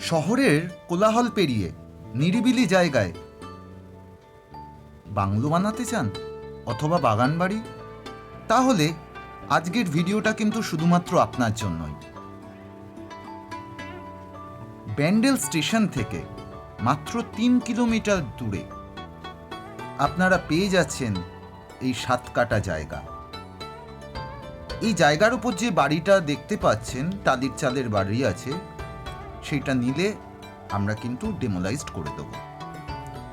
শহরের কোলাহল পেরিয়ে নিরিবিলি জায়গায় বাংলো বানাতে চান অথবা বাগান বাড়ি? তাহলে আজকের ভিডিওটা কিন্তু শুধুমাত্র আপনার জন্যই। ব্যান্ডেল স্টেশন থেকে মাত্র তিন কিলোমিটার দূরে আপনারা পেয়ে যাচ্ছেন এই সাত কাটা জায়গা। এই জায়গার উপর যে বাড়িটা দেখতে পাচ্ছেন, টালির চালের বাড়ি আছে সেটা নিলে আমরা কিন্তু ডেমোলাইজড করে দেবো।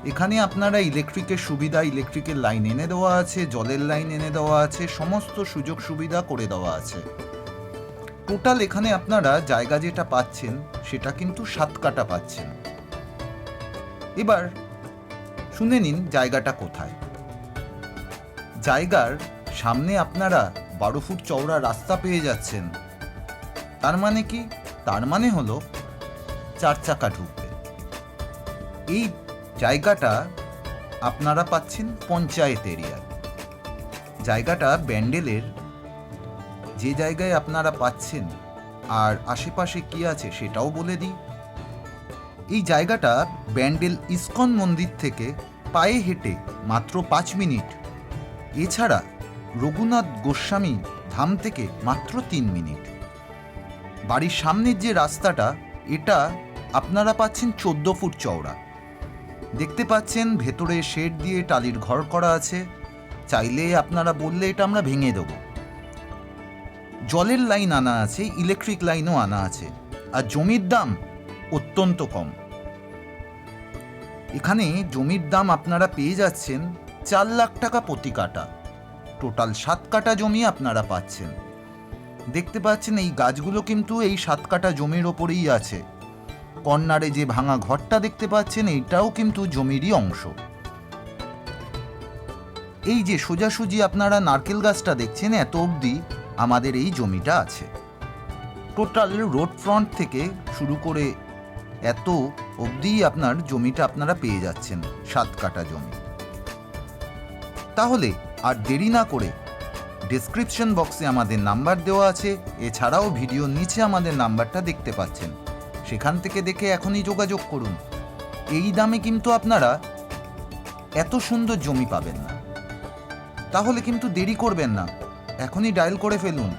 এখানে আপনারা ইলেকট্রিকের সুবিধা ইলেকট্রিকের লাইন এনে দেওয়া আছে, জলের লাইন এনে দেওয়া আছে, সমস্ত সুযোগ সুবিধা করে দেওয়া আছে। টোটাল এখানে আপনারা জায়গা যেটা পাচ্ছেন, সেটা কিন্তু সাত কাটা পাচ্ছেন। এবার শুনে নিন জায়গাটা কোথায়। জায়গার সামনে আপনারা বারো ফুট চওড়া রাস্তা পেয়ে যাচ্ছেন। তার মানে কি? তার মানে হলো চার চাকা ঢুকবে। এই জায়গাটা আপনারা পাচ্ছেন পঞ্চায়েত এরিয়ায় জায়গাটা ব্যান্ডেলের। যে জায়গায় আপনারা পাচ্ছেন আর আশেপাশে কি আছে সেটাও বলে দিই। এই জায়গাটা ব্যান্ডেল ইস্কন মন্দির থেকে পায়ে হেঁটে মাত্র পাঁচ মিনিট। এছাড়া রঘুনাথ গোস্বামী ধাম থেকে মাত্র তিন মিনিট। বাড়ির সামনের যে রাস্তাটা, এটা আপনারা পাচ্ছেন চোদ্দ ফুট চওড়া। দেখতে পাচ্ছেন ভেতরে শেড দিয়ে টালির ঘর করা আছে। চাইলে আপনারা বললে এটা আমরা ভেঙে দেব। জলের লাইন আনা আছে, ইলেকট্রিক লাইনও আনা আছে। আর জমির দাম অত্যন্ত কম। এখানে জমির দাম আপনারা পেয়ে যাচ্ছেন চার লাখ টাকা প্রতি কাটা। টোটাল সাত কাটা জমি আপনারা পাচ্ছেন। দেখতে পাচ্ছেন এই গাছগুলো কিন্তু এই সাত কাটা জমির ওপরেই আছে। কর্নারে যে ভাঙা ঘরটা দেখতে পাচ্ছেন এইটাও কিন্তু জমিরই অংশ। এই যে সোজাসুজি আপনারা নারকেল গাছটা দেখছেন, এত অবধি আমাদের এই জমিটা আছে। টোটাল রোড ফ্রন্ট থেকে শুরু করে এত অবধি আপনার জমিটা আপনারা পেয়ে যাচ্ছেন, সাত কাটা জমি। তাহলে আর দেরি না করে ডেসক্রিপশন বক্সে আমাদের নাম্বার দেওয়া আছে, এছাড়াও ভিডিওর নিচে আমাদের নাম্বারটা দেখতে পাচ্ছেন। সেখান থেকে দেখে এখনই যোগাযোগ করুন। এই দামে কিন্তু আপনারা এত সুন্দর জমি পাবেন না। তাহলে কিন্তু দেরি করবেন না। এখনই ডায়াল করে ফেলুন।